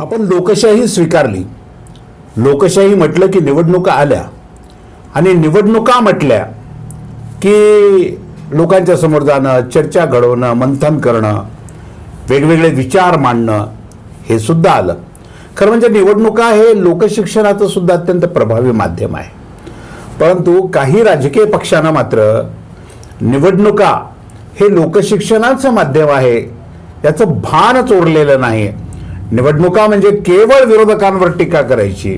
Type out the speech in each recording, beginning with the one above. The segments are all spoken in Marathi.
आपण लोकशाही स्वीकारली. लोकशाही म्हटलं की निवडणुका आल्या. आणि निवडणुका म्हटल्या की लोकांच्या समोर जाणं चर्चा घडवणं मंथन करणं वेगवेगळे विचार मांडणं हे सुद्धा आलं. खरं म्हणजे निवडणुका हे लोकशिक्षणाचं सुद्धा अत्यंत प्रभावी माध्यम आहे. परंतु काही राजकीय पक्षांना मात्र निवडणुका हे लोकशिक्षणाचं माध्यम आहे याचं भान चोरलेलं नाही निवडणुका म्हणजे केवळ विरोधकांवर टीका करायची.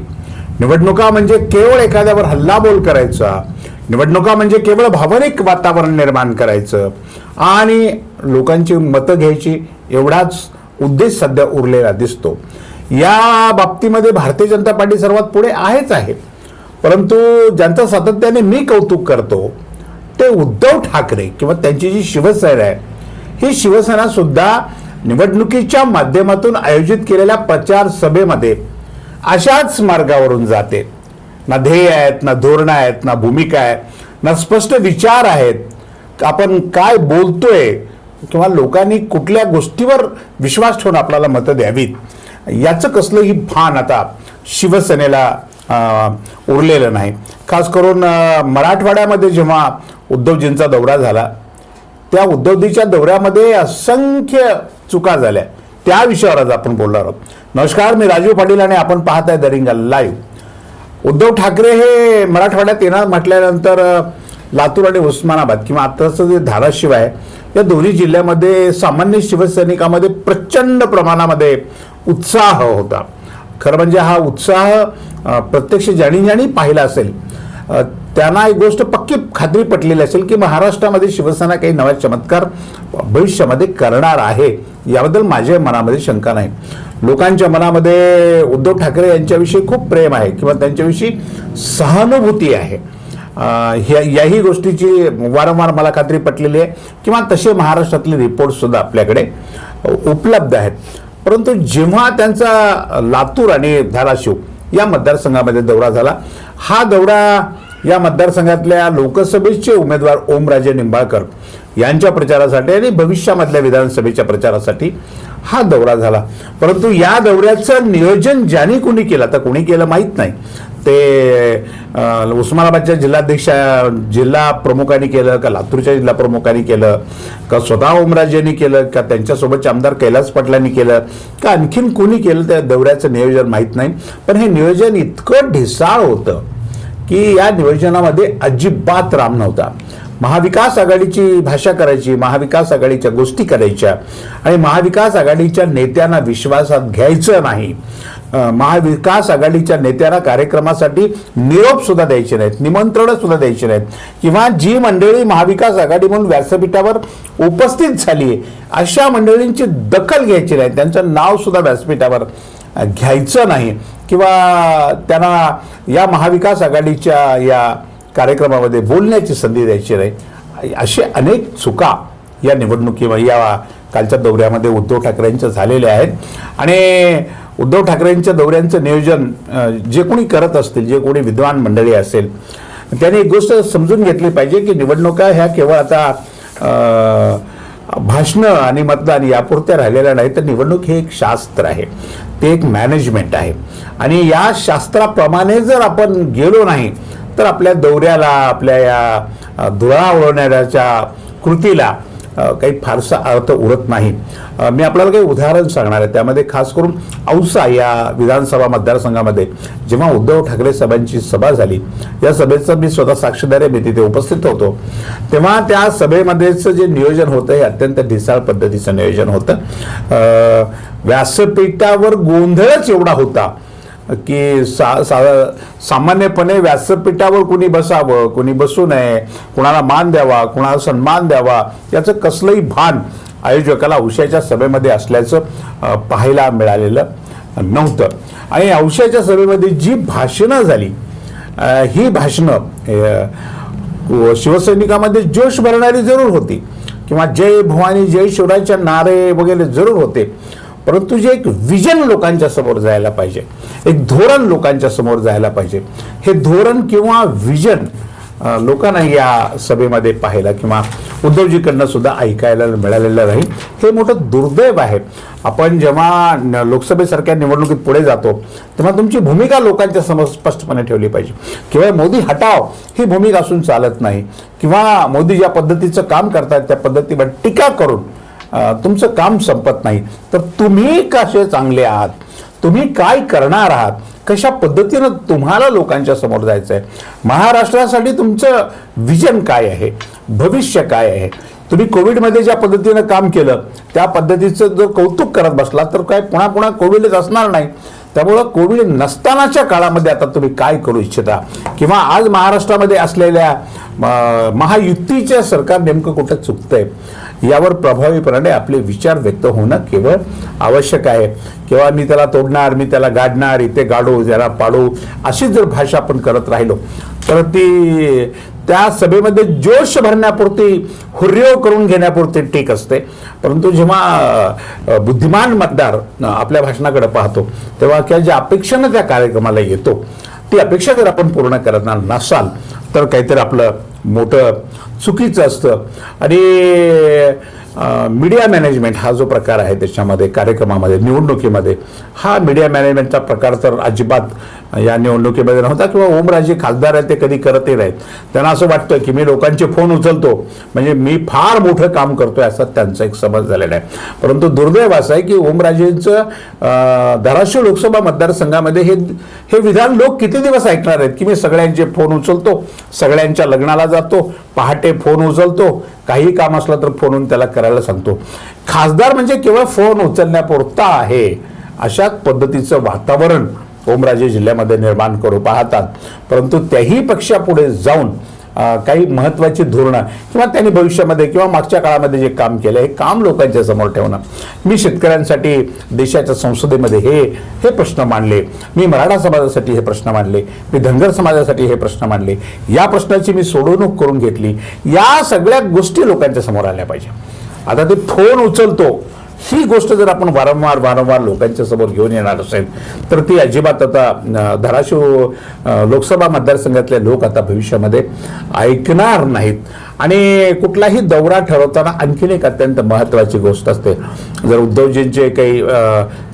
निवडणुका म्हणजे केवळ एखाद्यावर हल्लाबोल करायचा. निवडणुका म्हणजे केवळ भावनिक वातावरण निर्माण करायचं. आणि लोकांची मतं घ्यायची एवढाच उद्देश सध्या उरलेला दिसतो. या बाबतीमध्ये भारतीय जनता पार्टी सर्वात पुढे आहेच आहे. परंतु ज्यांचं सातत्याने मी कौतुक करतो ते उद्धव ठाकरे किंवा त्यांची जी शिवसेना आहे ही शिवसेना सुद्धा निवडणुकीच्या माध्यमातून आयोजित केलेल्या प्रचार सभेमध्ये अशाच मार्गावरून जाते. ना ध्येय आहेत ना धोरणं आहेत ना भूमिका आहे ना स्पष्ट विचार आहेत. आपण काय बोलतोय किंवा लोकांनी कुठल्या गोष्टीवर विश्वास ठेवून आपल्याला मतं द्यावीत याचं कसलंही भान आता शिवसेनेला उरलेलं नाही. खास करून मराठवाड्यामध्ये जेव्हा उद्धवजींचा दौरा झाला त्या उद्धवजीच्या दौऱ्यामध्ये असंख्य चुका झाल्या. त्या विषयावर आज आपण बोलणार आहोत. नमस्कार मी राजीव पाटील आणि आपण पाहत आहे दरिंगा लाईव्ह उद्धव ठाकरे हे मराठवाड्यात येणार म्हटल्यानंतर लातूर आणि उस्मानाबाद किंवा आताचं जे धाराशिव आहे या दोन्ही जिल्ह्यामध्ये सामान्य शिवसैनिकामध्ये प्रचंड प्रमाणामध्ये उत्साह होता. खरं म्हणजे हा उत्साह प्रत्यक्ष ज्यानी ज्यानी पाहिला असेल त्यांना एक गोष्ट पक्की खात्री पटलेली असेल की महाराष्ट्रामध्ये शिवसेना काही नवा चमत्कार भविष्यामध्ये करणार आहे याबद्दल माझ्या मनामध्ये शंका नाही. लोकांच्या मनामध्ये उद्धव ठाकरे यांच्याविषयी खूप प्रेम आहे किंवा त्यांच्याविषयी सहानुभूती आहे. ह्या याही गोष्टीची वारंवार मला खात्री पटलेली आहे किंवा तसे महाराष्ट्रातले रिपोर्ट सुद्धा आपल्याकडे उपलब्ध आहेत. परंतु जेव्हा त्यांचा लातूर आणि धाराशिव या मतदारसंघामध्ये दौरा झाला. हा दौरा या मतदारसंघातल्या लोकसभेचे उमेदवार ओमराजे निंबाळकर यांच्या प्रचारासाठी आणि भविष्यामधल्या विधानसभेच्या प्रचारासाठी हा दौरा झाला. परंतु या दौऱ्याचं नियोजन ज्यांनी कोणी केलं तर कोणी केलं माहीत नाही. ते उस्मानाबादच्या जिल्हाध्यक्ष जिल्हा प्रमुखांनी केलं का लातूरच्या जिल्हा प्रमुखांनी केलं का स्वतः ओमराजेंनी केलं का त्यांच्यासोबतचे आमदार कैलास पाटलांनी केलं का आणखीन कोणी केलं त्या दौऱ्याचं नियोजन माहीत नाही. पण हे नियोजन इतकं ढिसाळ होतं की या नियोजनामध्ये अजिबात राम नव्हता. महाविकास आघाडीची भाषा करायची महाविकास आघाडीच्या गोष्टी करायच्या आणि महाविकास आघाडीच्या नेत्यांना विश्वासात घ्यायचं नाही. महाविकास आघाडीच्या नेत्यांना कार्यक्रमासाठी निरोप सुद्धा द्यायचे नाहीत निमंत्रण सुद्धा द्यायचे नाहीत. किंवा जी मंडळी महाविकास आघाडी म्हणून व्यासपीठावर उपस्थित झाली आहे अशा मंडळींची दखल घ्यायची नाही. त्यांचं नाव सुद्धा व्यासपीठावर घ्यायचं नाही. किंवा त्यांना या महाविकास आघाडीच्या या कार्यक्रमामध्ये बोलण्याची संधी द्यायची नाही. असे अनेक चुका या निवडणुकीमध्ये या कालच्या दौऱ्यामध्ये उद्धव ठाकरेंच्या झालेल्या आहेत. आणि उद्धव ठाकरेंच्या दौऱ्यांचं नियोजन जे कोणी करत असतील जे कोणी विद्वान मंडळी असेल त्यांनी एक गोष्ट समजून घेतली पाहिजे की निवडणुका ह्या केवळ आता भाषणं आणि मतदान यापुरत्या राहिलेल्या नाही तर निवडणूक हे एक शास्त्र आहे. ते एक मॅनेजमेंट आहे. आणि या शास्त्राप्रमाणे जर आपण गेलो नाही तर आपल्या दौऱ्याला आपल्या या धुळा ओळवणाऱ्याच्या कृतीला काही फारसा अर्थ उरत नाही. मी आपल्याला काही उदाहरण सांगणार आहे. त्यामध्ये खास करून औसा या विधानसभा मतदारसंघामध्ये जेव्हा उद्धव ठाकरे सभांची सभा झाली या सभेचं मी स्वतः साक्षीदार आहे. मी तिथे उपस्थित होतो. तेव्हा त्या सभेमध्येच जे नियोजन होतं हे अत्यंत ढिसाळ पद्धतीचं नियोजन होतं. व्यासपीठावर गोंधळच एवढा होता. की सा सा सामान्यपणे व्यासपीठावर कुणी बसावं कुणी बसू नये कुणाला मान द्यावा कुणाला सन्मान द्यावा याचं कसलंही भान आयोजकाला औषधाच्या सभेमध्ये असल्याचं पाहायला मिळालेलं नव्हतं. आणि औषधाच्या सभेमध्ये जी भाषणं झाली ही भाषणं शिवसैनिकामध्ये जोश भरणारी जरूर होती. किंवा जय भवानी जय शिवरायच्या नारे वगैरे जरूर होते. परंतु जे एक विजन लोकांच्या समोर जायला पाहिजे एक धोरण लोकांच्या समोर जायला पाहिजे हे धोरण किंवा विजन लोकांना या सभेमध्ये पाहायला किंवा उद्धवजीकडनं सुद्धा ऐकायला मिळालेलं नाही हे मोठं दुर्दैव आहे. आपण जेव्हा लोकसभेसारख्या निवडणुकीत पुढे जातो तेव्हा तुमची भूमिका लोकांच्या समोर स्पष्टपणे ठेवली पाहिजे. केवळ मोदी हटाव ही भूमिका असून चालत नाही. किंवा मोदी ज्या पद्धतीचं काम करतात त्या पद्धतीवर टीका करून तुमचं काम संपत नाही. तर तुम्ही कसे चांगले आहात? तुम्ही काय करणार आहात? कशा पद्धतीनं तुम्हाला लोकांच्या समोर जायचं आहे महाराष्ट्रासाठी तुमचं विजन काय आहे? भविष्य काय आहे? तुम्ही कोविडमध्ये ज्या पद्धतीनं काम केलं त्या पद्धतीचं जर कौतुक करत बसला तर काय पुन्हा पुन्हा कोविडच असणार नाही. त्यामुळं कोविड नसतानाच्या काळामध्ये आता तुम्ही काय करू इच्छिता? किंवा आज महाराष्ट्रामध्ये असलेल्या महायुतीच्या सरकार नेमकं कुठं चुकतंय? यावर प्रभावीपणे आपले विचार व्यक्त होणं केवळ आवश्यक आहे. किंवा मी त्याला तोडणार मी त्याला गाडणार इथे गाडू त्याला पाडू अशी जर भाषा आपण करत राहिलो तर ती त्या सभेमध्ये जोश भरण्यापुरती हुर्रेव करून घेण्यापुरती टीक असते. परंतु जेव्हा बुद्धिमान मतदार आपल्या भाषणाकडे पाहतो तेव्हा किंवा ज्या अपेक्षेनं त्या कार्यक्रमाला येतो ती अपेक्षा जर आपण पूर्ण करणार नसाल तर काहीतरी आपलं मोठं चुकीचं असतं. आणि मीडिया मॅनेजमेंट हा जो प्रकार आहे त्याच्यामध्ये कार्यक्रमामध्ये निवडणुकीमध्ये हा मीडिया मॅनेजमेंटचा प्रकार तर अजिबात या निवडणुकीमध्ये नव्हता किंवा ओमराजे खासदार आहेत ते कधी करतही नाहीत. त्यांना असं वाटतं की मी लोकांचे फोन उचलतो. म्हणजे मी फार मोठं काम करतोय असा त्यांचा एक समज झालेला आहे. परंतु दुर्दैव असं आहे की ओमराजेंचं धाराशिव लोकसभा मतदारसंघामध्ये हे हे विधान लोक किती दिवस ऐकणार आहेत की मी सगळ्यांचे फोन उचलतो सगळ्यांच्या लग्नाला जातो पहाटे फोन उचलतो काही काम असलं तर फोनून त्याला करायला सांगतो. खासदार म्हणजे केवळ फोन उचलण्यापुरता आहे अशाच पद्धतीचं वातावरण ओमराजे जिल्ह्यामध्ये निर्माण करू पाहतात. परंतु त्याही पक्षापुढे जाऊन काही महत्त्वाची धोरणं किंवा त्यांनी भविष्यामध्ये किंवा मागच्या काळामध्ये जे काम केलं हे काम लोकांच्या समोर ठेवणं. मी शेतकऱ्यांसाठी देशाच्या संसदेमध्ये हे हे प्रश्न मांडले. मी मराठा समाजासाठी हे प्रश्न मांडले. मी धनगर समाजासाठी हे प्रश्न मांडले. या प्रश्नाची मी सोडवणूक करून घेतली. या सगळ्या गोष्टी लोकांच्या समोर आल्या पाहिजे. आता ते फोन उचलतो. ही गोष्ट जर आपण वारंवार वारंवार लोकांच्या समोर घेऊन येणार असेल तर ती अजिबात आता धाराशिव लोकसभा मतदारसंघातले लोक आता भविष्यामध्ये ऐकणार नाहीत. आणि कुठलाही दौरा ठरवताना आणखीन एक अत्यंत महत्त्वाची गोष्ट असते. जर उद्धवजींचे काही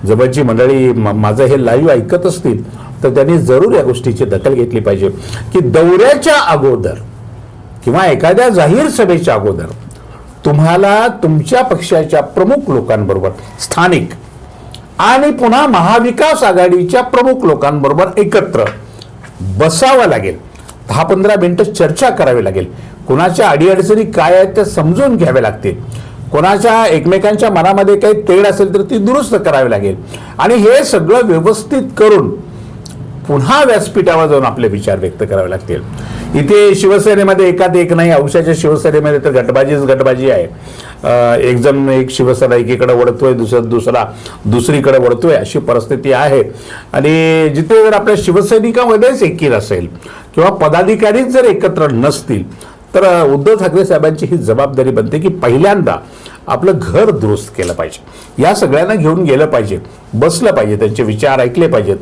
जवळची मंडळी माझं हे लाईव्ह ऐकत असतील तर त्यांनी जरूर या गोष्टीची दखल घेतली पाहिजे. की दौऱ्याच्या अगोदर किंवा एखाद्या जाहीर सभेच्या अगोदर तुम्हाला तुमच्या पक्षाच्या प्रमुख लोकांबरोबर स्थानिक आणि पुन्हा महाविकास आघाडीच्या प्रमुख लोकांबरोबर एकत्र बसावं लागेल. दहा पंधरा मिनटं चर्चा करावी लागेल. कुणाच्या अडीअडचणी काय आहेत त्या समजून घ्याव्या लागतील. कोणाच्या एकमेकांच्या मनामध्ये काही तेढ असेल तर ती दुरुस्त करावी लागेल. आणि हे सगळं व्यवस्थित करून पुन्हा व्यासपीठावर जाऊन आपले विचार व्यक्त करावे लागतील. इथे शिवसेनेमध्ये एकात एक नाही अंशाच्या शिवसेनेमध्ये तर गटबाजीच गटबाजी आहे. एक जण एक शिवसेना एकीकडे वळतोय दुसरा दुसरा दुसरीकडे वळतोय अशी परिस्थिती आहे. आणि जिथे जर आपल्या शिवसैनिकामध्येच एकीर असेल किंवा पदाधिकारीच जर एकत्र नसतील तर उद्धव ठाकरे साहेबांची ही जबाबदारी बनते की पहिल्यांदा आपलं घर दुरुस्त केलं पाहिजे. या सगळ्यांना घेऊन गेलं पाहिजे. बसलं पाहिजे त्यांचे विचार ऐकले पाहिजेत.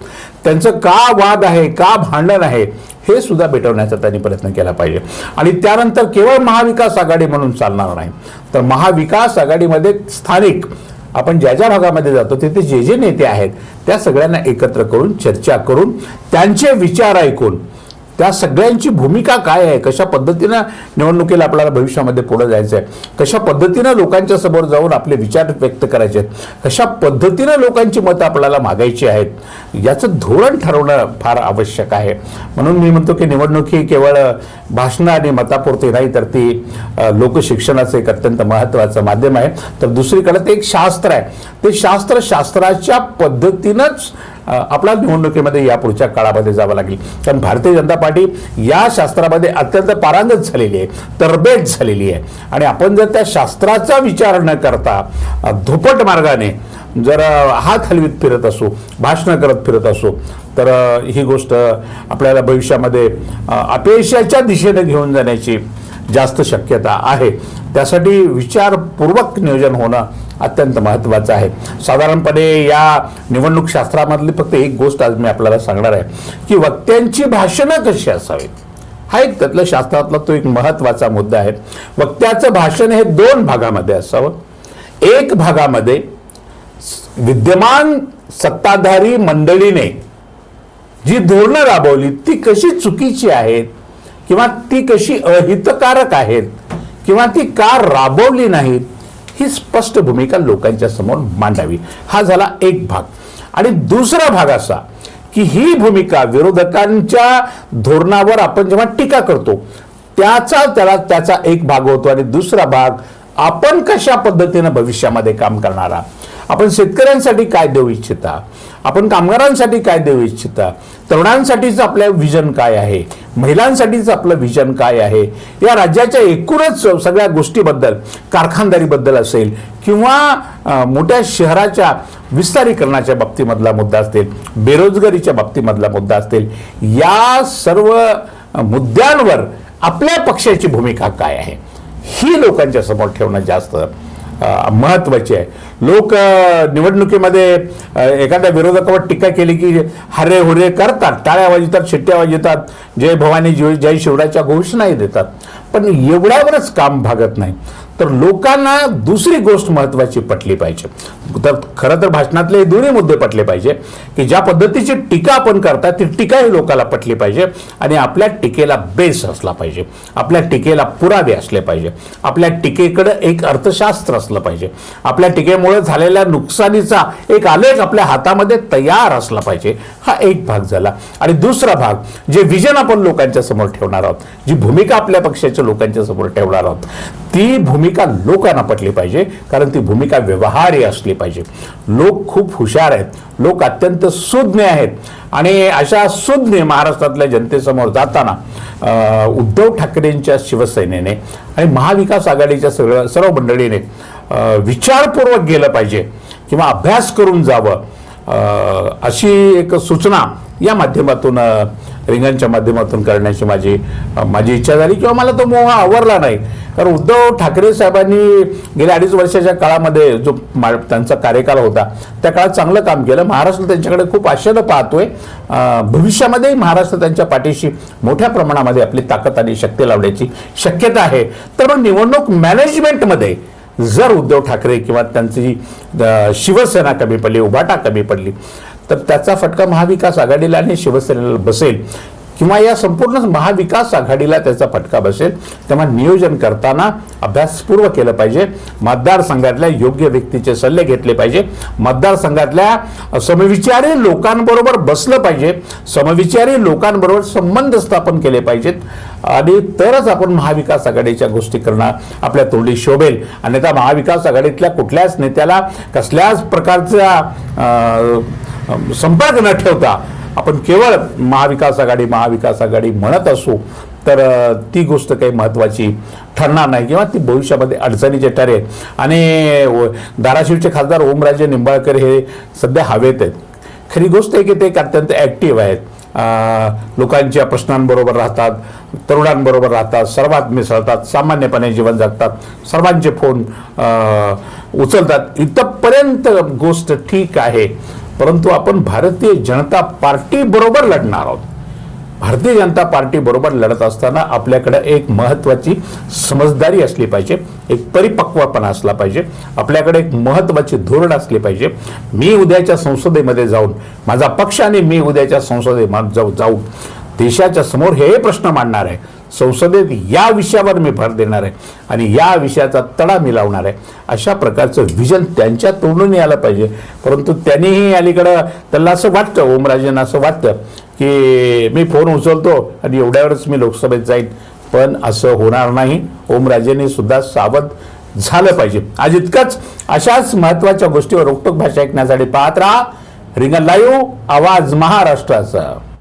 त्यांचं का वाद आहे का भांडण आहे हे सुद्धा भेटवण्याचा त्यांनी प्रयत्न केला पाहिजे. आणि त्यानंतर केवळ महाविकास आघाडी म्हणून चालणार नाही. तर महाविकास आघाडीमध्ये स्थानिक आपण ज्या ज्या भागामध्ये जातो तिथे जे जे नेते आहेत त्या सगळ्यांना एकत्र करून चर्चा करून त्यांचे विचार ऐकून त्या सगळ्यांची भूमिका काय आहे? कशा पद्धतीनं निवडणुकीला आपल्याला भविष्यामध्ये पुढे जायचं आहे कशा पद्धतीनं लोकांच्या समोर जाऊन आपले विचार व्यक्त करायचे आहेत? कशा पद्धतीनं लोकांची मतं आपल्याला मागायची आहेत? याचं धोरण ठरवणं फार आवश्यक आहे. म्हणून मी म्हणतो की निवडणूक ही केवळ भाषणं आणि मतापुरती नाही तर ती लोकशिक्षणाचं एक अत्यंत महत्त्वाचं माध्यम आहे. तर दुसरीकडे ते एक शास्त्र आहे. ते शास्त्र शास्त्राच्या पद्धतीनंच अ, आपल्या निवडणुकीमध्ये यापुढच्या काळामध्ये जावं लागेल. कारण भारतीय जनता पार्टी या शास्त्रामध्ये अत्यंत पारांगत झालेली आहे तरबेज झालेली आहे. आणि आपण जर त्या शास्त्राचा विचार न करता धुपट मार्गाने जर हात हलवीत फिरत असू भाषणं करत फिरत असू तर ही गोष्ट आपल्याला भविष्यामध्ये अपयशाच्या दिशेने घेऊन जाण्याची जास्त शक्यता आहे. त्यासाठी विचारपूर्वक नियोजन होणं अत्यंत महत्त्वाचं आहे. साधारणपणे या निवडणूक शास्त्रामधली फक्त एक गोष्ट आज मी आपल्याला सांगणार आहे की वक्त्यांची भाषणं कशी असावीत? हा एक त्यातलं शास्त्रातला तो एक महत्त्वाचा मुद्दा आहे. वक्त्याचं भाषण हे दोन भागामध्ये असावं. एक भागामध्ये विद्यमान सत्ताधारी मंडळीने जी धोरणं राबवली ती कशी चुकीची आहेत किंवा ती कशी अहितकारक आहेत किंवा ती का राबवली नाहीत ही स्पष्ट भूमिका लोकांच्या समोर मांडावी. हा झाला एक भाग. आणि दुसरा भाग असा की ही भूमिका विरोधकांच्या धोरणावर आपण जेव्हा टीका करतो त्याचा त्याला त्याचा एक भाग होतो आणि दुसरा भाग आपण कशा पद्धतीनं भविष्यामध्ये काम करणारा आपण शेतकऱ्यांसाठी काय देऊ इच्छिता? आपण कामगारांसाठी काय देऊ इच्छिता? तरुणांसाठीच आपलं विजन काय आहे? महिलांसाठीच आपलं विजन काय आहे? या राज्याच्या एकूणच सगळ्या गोष्टीबद्दल कारखानदारीबद्दल असेल किंवा मोठ्या शहराच्या विस्तारीकरणाच्या बाबतीमधला मुद्दा असतील बेरोजगारीच्या बाबतीमधला मुद्दा असतील या सर्व मुद्द्यांवर आपल्या पक्षाची भूमिका काय आहे? ही लोकांच्या समोर ठेवणं जास्त अ, महत्वाची आहे. लोक निवडणुकीमध्ये एखाद्या विरोधकावर टीका केली की हरे हुरे करतात टाळ्या वाजवतात शिट्ट्या वाजवतात जय भवानी जय जय शिवराच्या घोषणाही देतात. पण एवढ्यावरच काम भागत नाही. तर लोकांना दुसरी गोष्ट महत्वाची पटली पाहिजे. तर खरं तर भाषणातले हे दोन्ही मुद्दे पटले पाहिजे की ज्या पद्धतीची टीका आपण करता ती टीकाही लोकांना पटली पाहिजे आणि आपल्या टीकेला बेस असला पाहिजे. आपल्या टीकेला पुरावे असले पाहिजे. आपल्या टीकेकडे एक अर्थशास्त्र असलं पाहिजे. आपल्या टीकेमुळे झालेल्या नुकसानीचा एक आलेख आपल्या हातामध्ये तयार असला पाहिजे. हा एक भाग झाला. आणि दुसरा भाग जे विजन आपण लोकांच्या समोर ठेवणार आहोत जी भूमिका आपल्या पक्षाच्या लोकांच्या समोर ठेवणार आहोत ती भूमिका लोकांना पटली पाहिजे कारण ती भूमिका व्यवहारी असली पाहिजे. लोक खूप हुशार आहेत लोक अत्यंत सुज्ञ आहेत. आणि अशा सुज्ञ महाराष्ट्रातल्या जनतेसमोर जाताना उद्धव ठाकरेंच्या शिवसेनेने आणि महाविकास आघाडीच्या सर्व सर्व मंडळीने विचारपूर्वक गेलं पाहिजे किंवा अभ्यास करून जावं. अशी एक सूचना या माध्यमातून रिंगांच्या रिंगणच्या माध्यमातून करण्याची माझी माझी इच्छा झाली किंवा मला तो मोह आवरला नाही. कारण उद्धव ठाकरे साहेबांनी गेल्या अडीच वर्षाच्या काळामध्ये जो मा- त्यांचा कार्यकाल होता त्या काळात चांगलं काम केलं. महाराष्ट्र त्यांच्याकडे खूप आशेनं पाहतोय. भविष्यामध्येही महाराष्ट्र त्यांच्या पाठीशी मोठ्या प्रमाणामध्ये आपली ताकद आणि शक्ती लावण्याची शक्यता आहे. तर मग निवडणूक मॅनेजमेंटमध्ये जर उद्धव ठाकरे किंवा त्यांची शिवसेना कमी पडली उभाटा कमी पडली तर त्याचा फटका महाविकास आघाडीला आणि शिवसेनेला बसेल. किंवा या संपूर्ण महाविकास आघाडीला त्याचा फटका बसेल तेव्हा नियोजन करताना अभ्यासपूर्व केलं पाहिजे. मतदारसंघातल्या योग्य व्यक्तीचे सल्ले घेतले पाहिजे. मतदारसंघातल्या समविचारी लोकांबरोबर बसलं पाहिजे. समविचारी लोकांबरोबर संबंध स्थापन केले पाहिजेत. आणि तरच आपण महाविकास आघाडीच्या गोष्टी करणं आपल्या तोंडी शोभेल. अन्यथा महाविकास आघाडीतल्या कुठल्याच नेत्याला कसल्याच प्रकारचा संपर्क न ठेवता आपण केवळ महाविकास आघाडी महाविकास आघाडी म्हणत असू तर ती गोष्ट काही महत्त्वाची ठरणार नाही. किंवा ती भविष्यामध्ये अडचणीचे ठरेल. आणि धाराशिवचे खासदार ओमराजे निंबाळकर हे सध्या हवेत आहेत. खरी गोष्ट आहे की ते एक अत्यंत ॲक्टिव्ह आहेत. लोकांच्या प्रश्नांबरोबर राहतात तरुणांबरोबर राहतात सर्वात मिसळतात सामान्यपणे जीवन जगतात सर्वांचे फोन उचलतात. इथंपर्यंत गोष्ट ठीक आहे. परंतु आपण भारतीय जनता पार्टी बरोबर लढणार आहोत. भारतीय जनता पार्टी बरोबर लढत असताना आपल्याकडे एक महत्वाची समजदारी असली पाहिजे एक परिपक्वपणा असला पाहिजे आपल्याकडे एक महत्वाची धोरण असली पाहिजे. मी उद्याच्या संसदेमध्ये जाऊन माझा पक्ष आणि मी उद्याच्या संसदेमध्ये जाऊ जाऊन देशाच्या समोर हे प्रश्न मांडणार आहे. संसदेत या विषयावर मी भर देणार आहे आणि या विषयाचा तडा मी लावणार आहे. अशा प्रकारचं विजन त्यांच्या तोंडून यायला पाहिजे. परंतु त्यांनीही अलीकडं त्यांना असं वाटतं ओमराजेंना असं वाटतं की मी फोन उचलतो आणि एवढ्यावरच मी लोकसभेत जाईन. पण असं होणार नाही. ओमराजेंनी सुद्धा सावध झालं पाहिजे. आज इतकंच. अशाच महत्त्वाच्या गोष्टीवर रोकटोक भाषा ऐकण्यासाठी पाहत राहा. रिंगण लाईव्ह आवाज महाराष्ट्राचा.